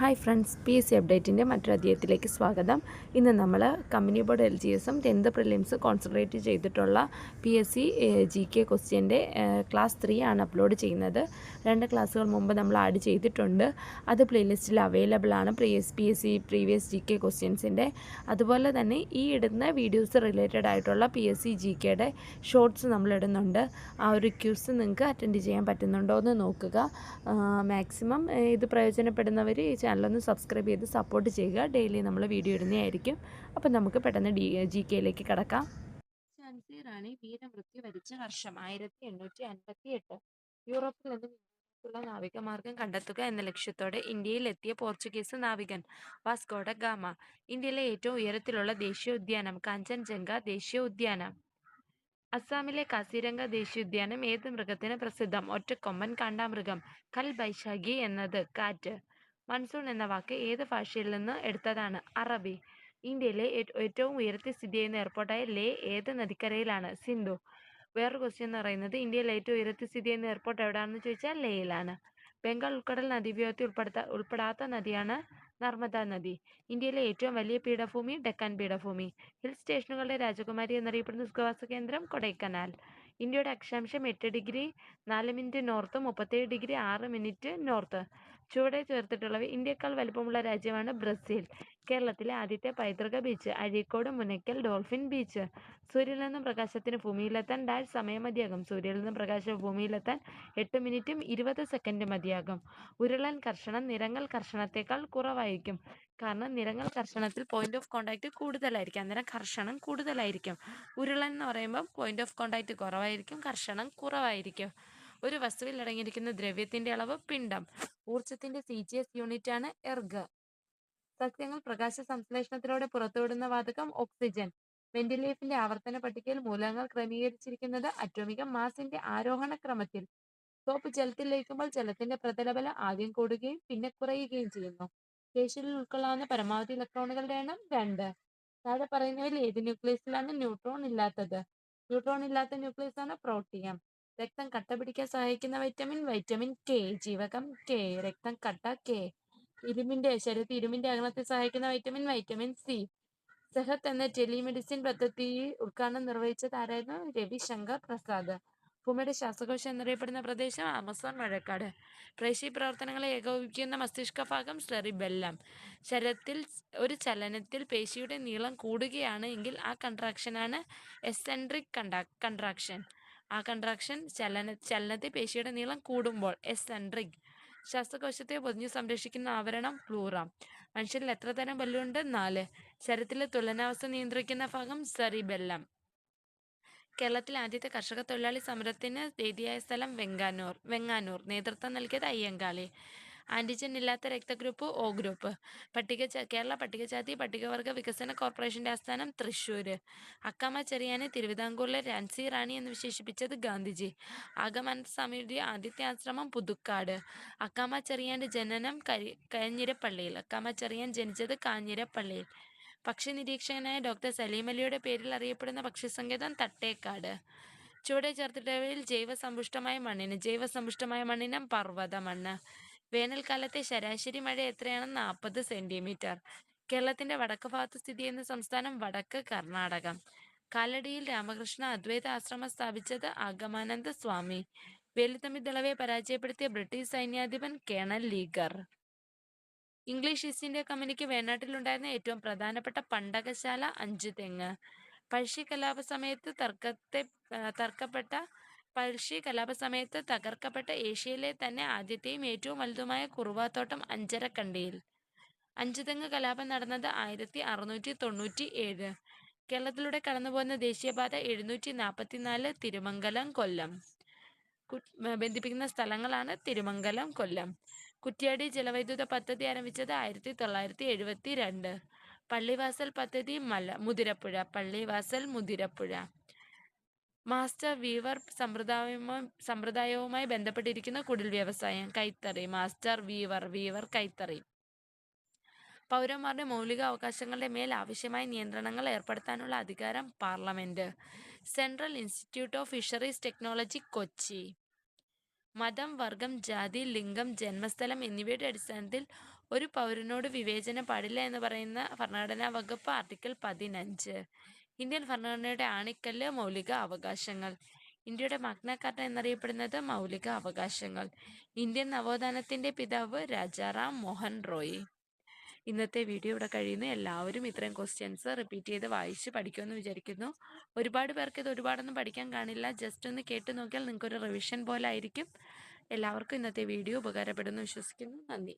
Hi friends P S C അപ്ഡേറ്റിന്റെ മറ്റൊരു അധ്യായത്തിലേക്ക് സ്വാഗതം. ഇന്ന് നമ്മൾ കമ്പനി ബോർഡ് എൽ ജി എസും ടെൻത്ത് പ്രിലിംസ് കോൺസെൻട്രേറ്റ് ചെയ്തിട്ടുള്ള P S C G K ക്വസ്റ്റ്യന്റെ class three ആണ് അപ്ലോഡ് ചെയ്യുന്നത്. രണ്ട് ക്ലാസ്സുകൾ മുമ്പ് നമ്മൾ ആഡ് ചെയ്തിട്ടുണ്ട്. അത് പ്ലേലിസ്റ്റിൽ അവൈലബിൾ ആണ്. Pre S P S C previous G K ക്വസ്റ്റ്യൻസിന്റെ അതുപോലെ തന്നെ ഈ ഇടുന്ന വീഡിയോസ് റിലേറ്റഡ് ആയിട്ടുള്ള പി എസ് സി ജി കെയുടെ ഷോർട്സ് നമ്മൾ ഇടുന്നുണ്ട്. ആ ഒരു ക്യൂസ് നിങ്ങൾക്ക് അറ്റൻഡ് ചെയ്യാൻ പറ്റുന്നുണ്ടോ എന്ന് നോക്കുക. മാക്സിമം ഇത് പ്രയോജനപ്പെടുന്നവർ ഈ ചാനലൊന്ന് സബ്സ്ക്രൈബ് ചെയ്ത് സപ്പോർട്ട് ചെയ്യുക. ഡെയിലി നമ്മൾ വീഡിയോ ഇടുന്നതായിരിക്കും. അപ്പം നമുക്ക് പെട്ടെന്ന് ഡി ജി കെയിലേക്ക് കടക്കാം. ഝാൻസി റാണി വീരമൃത്യു വരിച്ച വർഷം ആയിരത്തി എണ്ണൂറ്റി അൻപത്തി എട്ട് യൂറോപ്പിൽ നിന്ന് ഇന്ത്യയിലേക്കുള്ള നാവികമാർഗം കണ്ടെത്തുക എന്ന ലക്ഷ്യത്തോടെ ഇന്ത്യയിൽ എത്തിയ പോർച്ചുഗീസ് നാവികൻ വാസ്കോഡ ഗാമ ഇന്ത്യയിലെ ഏറ്റവും ഉയരത്തിലുള്ള ദേശീയ ഉദ്യാനം കാഞ്ചൻജംഗ ദേശീയ ഉദ്യാനം. അസ്സാമിലെ കാസിരംഗ ദേശീയ ഉദ്യാനം ഏത് മൃഗത്തിന് പ്രസിദ്ധം? ഒറ്റക്കൊമ്പൻ കാണ്ടാമൃഗം കൽ ബൈശാഖി എന്നത് കാറ്റ്. മൺസൂൺ എന്ന വാക്ക് ഏത് ഭാഷയിൽ നിന്ന് എടുത്തതാണ്? അറബി. ഇന്ത്യയിലെ ഏറ്റവും ഉയരത്തിൽ സ്ഥിതി ചെയ്യുന്ന എയർപോർട്ടായ ലേ ഏത് നദിക്കരയിലാണ്? സിന്ധു. വേറൊരു ക്വസ്റ്റ്യൻ എന്ന് പറയുന്നത് ഇന്ത്യയിലെ ഏറ്റവും ഉയരത്തിൽ സ്ഥിതി ചെയ്യുന്ന എയർപോർട്ട് എവിടെയാണെന്ന് ചോദിച്ചാൽ ലേയിലാണ്. ബംഗാൾ ഉൾക്കടൽ നദീവ്യൂഹത്തിൽ ഉൾപ്പെടുത്ത ഉൾപ്പെടാത്ത നദിയാണ് നർമ്മദ നദി. ഇന്ത്യയിലെ ഏറ്റവും വലിയ പീഠഭൂമി ഡെക്കാൻ പീഠഭൂമി. ഹിൽ സ്റ്റേഷനുകളുടെ രാജകുമാരി എന്നറിയപ്പെടുന്ന സുഖവാസ കേന്ദ്രം കൊടൈക്കനാൽ. ഇന്ത്യയുടെ അക്ഷാംശം എട്ട് ഡിഗ്രി നാല് മിനിറ്റ് നോർത്ത് മുപ്പത്തേഴ് ഡിഗ്രി ആറ് മിനിറ്റ് നോർത്ത്. ചുവടെ ചേർത്തിട്ടുള്ളവ ഇന്ത്യക്കാൾ വലുപ്പമുള്ള രാജ്യമാണ് ബ്രസീൽ. കേരളത്തിലെ ആദ്യത്തെ പൈതൃക beach Azhikode Munakkal dolphin beach സൂര്യനിൽ നിന്നും പ്രകാശത്തിന് ഭൂമിയിലെത്താൻ ഡാഷ് സമയം മതിയാകും. സൂര്യനിൽ നിന്നും പ്രകാശം ഭൂമിയിലെത്താൻ എട്ട് മിനിറ്റും ഇരുപത് സെക്കൻഡ് മതിയാകും. ഉരുളൻ കർഷണം നിറങ്ങൾ കർഷണത്തേക്കാൾ കുറവായിരിക്കും. കാരണം നിറങ്ങൾ കർഷണത്തിൽ പോയിന്റ് ഓഫ് കോണ്ടാക്ട് കൂടുതലായിരിക്കും. അന്നേരം കർഷണം കൂടുതലായിരിക്കും. ഉരുളൻ എന്ന് പറയുമ്പോൾ പോയിന്റ് ഓഫ് കോണ്ടാക്ട് കുറവായിരിക്കും കർഷണം കുറവായിരിക്കും. ഒരു വസ്തുവിൽ അടങ്ങിയിരിക്കുന്ന ദ്രവ്യത്തിന്റെ അളവ് പിണ്ഡം. ഊർജത്തിന്റെ സി ജി എസ് യൂണിറ്റ് ആണ് എർഗ് സസ്യങ്ങൾ പ്രകാശ സംശ്ലേഷണത്തിലൂടെ പുറത്തുവിടുന്ന വാതകം ഓക്സിജൻ വെന്റിലേഫിന്റെ ആവർത്തന പട്ടികയിൽ മൂലകങ്ങൾ ക്രമീകരിച്ചിരിക്കുന്നത് അറ്റോമിക മാസിന്റെ ആരോഹണ ക്രമത്തിൽ. സോപ്പ് ജലത്തിൽ ലയിക്കുമ്പോൾ ജലത്തിന്റെ പ്രതലബലം ആദ്യം കൂടുകയും പിന്നെ കുറയുകയും ചെയ്യുന്നു. കേശുലിൽ ഉൾക്കൊള്ളാവുന്ന പരമാവധി ഇലക്ട്രോണുകളുടെ എണ്ണം രണ്ട്. താഴെ പറയുന്നവയിൽ ഏത് ന്യൂക്ലിയസിലാണ് ന്യൂട്രോൺ ഇല്ലാത്തത്? ന്യൂട്രോൺ ഇല്ലാത്ത ന്യൂക്ലിയസ് ആണ് പ്രോട്ടിയം രക്തം കട്ട പിടിക്കാൻ സഹായിക്കുന്ന വൈറ്റമിൻ വൈറ്റമിൻ കെ ജീവകം കെ രക്തം കട്ട കെ ഇരുമ്പിന്റെ ശരീരത്തിൽ ഇരുമ്പിന്റെ അകലത്തിൽ സഹായിക്കുന്ന വൈറ്റമിൻ വൈറ്റമിൻ സി സെഹത്ത് എന്ന ടെലിമെഡിസിൻ പദ്ധതി ഉദ്ഘാടനം നിർവഹിച്ചത് ആരായിരുന്നു? രവിശങ്കർ പ്രസാദ്. ഭൂമിയുടെ ശ്വാസകോശം എന്നറിയപ്പെടുന്ന പ്രദേശം ആമസോൺ മഴക്കാട് പ്രേശി പ്രവർത്തനങ്ങളെ ഏകോപിപ്പിക്കുന്ന മസ്തിഷ്ക ഭാഗം സെറിബെല്ലം. ശരീരത്തിൽ ഒരു ചലനത്തിൽ പേശിയുടെ നീളം കൂടുകയാണ് എങ്കിൽ ആ കൺട്രാക്ഷനാണ് എസെൻട്രിക് കണ്ടാ കൺട്രാക്ഷൻ ആ കൺട്രാക്ഷൻ ചലന ചലനത്തെ പേശിയുടെ നീളം കൂടുമ്പോൾ എസെൻട്രിക്. ശ്വാസകോശത്തെ പൊതിഞ്ഞു സംരക്ഷിക്കുന്ന ആവരണം പ്ലൂറ മനുഷ്യരിൽ എത്ര തരം പല്ലുണ്ട്? നാല്. ശരീരത്തിലെ തുലനാവസ്ഥ നിയന്ത്രിക്കുന്ന ഭാഗം സെറിബെല്ലം. കേരളത്തിലെ ആദ്യത്തെ കർഷക തൊഴിലാളി സമരത്തിന് വേദിയായ സ്ഥലം വെങ്കാനൂർ വെങ്ങാനൂർ. നേതൃത്വം നൽകിയത് അയ്യങ്കാളി. ആന്റിജൻ ഇല്ലാത്ത രക്തഗ്രൂപ്പ് ഒ ഗ്രൂപ്പ് പട്ടിക കേരള പട്ടികജാതി പട്ടികവർഗ വികസന കോർപ്പറേഷന്റെ ആസ്ഥാനം തൃശ്ശൂർ അക്കാമ ചെറിയാനെ തിരുവിതാംകൂറിലെ രാൻസി റാണി എന്ന് വിശേഷിപ്പിച്ചത് ഗാന്ധിജി. ആഗമന സ്വാമിയുടെ ആദ്യത്തെ ആശ്രമം പുതുക്കാട്. അക്കാമ ചെറിയാന്റെ ജനനം കരി കാഞ്ഞിരപ്പള്ളിയിൽ. അക്കാമ ചെറിയാൻ ജനിച്ചത് കാഞ്ഞിരപ്പള്ളിയിൽ. പക്ഷി നിരീക്ഷകനായ ഡോക്ടർ സലീം അലിയുടെ പേരിൽ അറിയപ്പെടുന്ന പക്ഷിസങ്കേതം തട്ടേക്കാട്. ചുവടെ ചേർത്തിട്ടവയിൽ ജൈവസമ്പുഷ്ടമായ മണ്ണിന് ജൈവസമ്പുഷ്ടമായ മണ്ണിനം പർവത മണ്ണ് വേനൽക്കാലത്തെ ശരാശരി മഴ എത്രയാണ്? നാൽപ്പത് സെന്റിമീറ്റർ. കേരളത്തിന്റെ വടക്ക് ഭാഗത്ത് സ്ഥിതി ചെയ്യുന്ന സംസ്ഥാനം വടക്ക് കർണാടകം. കാലടിയിൽ രാമകൃഷ്ണ അദ്വൈത ആശ്രമം സ്ഥാപിച്ചത് അഗമാനന്ദ സ്വാമി. വേലുത്തമ്പി ദളവയെ പരാജയപ്പെടുത്തിയ British സൈന്യാധിപൻ colonel Leger. English East India കമ്പനിക്ക് വേണാട്ടിലുണ്ടായിരുന്ന ഏറ്റവും പ്രധാനപ്പെട്ട പണ്ടകശാല അഞ്ചു തെങ്ങ് പഴശ്ശി കലാപ സമയത്ത് തർക്കത്തെ തർക്കപ്പെട്ട പഴശ്ശി കലാപ സമയത്ത് തകർക്കപ്പെട്ട ഏഷ്യയിലെ തന്നെ ആദ്യത്തെയും ഏറ്റവും വലുതുമായ കുറുവാത്തോട്ടം അഞ്ചരക്കണ്ടിയിൽ അഞ്ചുതെങ്ങ് കലാപം നടന്നത് ആയിരത്തി അറുന്നൂറ്റി തൊണ്ണൂറ്റി ഏഴ് കേരളത്തിലൂടെ കടന്നുപോകുന്ന ദേശീയപാത എഴുന്നൂറ്റി നാൽപ്പത്തിനാല് തിരുമംഗലം കൊല്ലം. ബന്ധിപ്പിക്കുന്ന സ്ഥലങ്ങളാണ് തിരുമംഗലം കൊല്ലം. കുറ്റ്യാടി ജലവൈദ്യുത പദ്ധതി ആരംഭിച്ചത് ആയിരത്തി തൊള്ളായിരത്തി എഴുപത്തി രണ്ട് പള്ളിവാസൽ പദ്ധതി മല മുതിരപ്പുഴ പള്ളിവാസൽ മുതിരപ്പുഴ. മാസ്റ്റർ വീവർ സമ്പ്രദായവുമായി സമ്പ്രദായവുമായി ബന്ധപ്പെട്ടിരിക്കുന്ന കുടിൽ വ്യവസായം കൈത്തറി മാസ്റ്റർ വീവർ വീവർ കൈത്തറി. പൗരന്മാരുടെ മൗലിക അവകാശങ്ങളുടെ മേൽ ആവശ്യമായ നിയന്ത്രണങ്ങൾ ഏർപ്പെടുത്താനുള്ള അധികാരം parliament. Central institute of fisheries technology Kochi. മതം വർഗം ജാതി ലിംഗം ജന്മസ്ഥലം എന്നിവയുടെ അടിസ്ഥാനത്തിൽ ഒരു പൗരനോട് വിവേചനം പാടില്ല എന്ന് പറയുന്ന ഭരണഘടനാ വകുപ്പ് ആർട്ടിക്കിൾ പതിനഞ്ച്. ഇന്ത്യൻ ഭരണഘടനയുടെ ആണിക്കല്ല് മൗലിക അവകാശങ്ങൾ. ഇന്ത്യയുടെ മഗ്ന കാർട്ട എന്നറിയപ്പെടുന്നത് മൗലിക അവകാശങ്ങൾ. ഇന്ത്യൻ നവോത്ഥാനത്തിന്റെ പിതാവ് രാജാറാം മോഹൻ റോയ്. ഇന്നത്തെ വീഡിയോ ഇവിടെ കഴിയുന്നു. എല്ലാവരും ഇത്രയും ക്വസ്റ്റ്യൻസ് റിപ്പീറ്റ് ചെയ്ത് വായിച്ച് പഠിക്കുമെന്ന് വിചാരിക്കുന്നു. ഒരുപാട് പേർക്ക് ഇത് ഒരുപാടൊന്നും പഠിക്കാൻ കാണില്ല. ജസ്റ്റ് ഒന്ന് കേട്ട് നോക്കിയാൽ നിങ്ങൾക്കൊരു റിവിഷൻ പോലെ ആയിരിക്കും. എല്ലാവർക്കും ഇന്നത്തെ വീഡിയോ ഉപകാരപ്പെടുമെന്ന് വിശ്വസിക്കുന്നു. നന്ദി.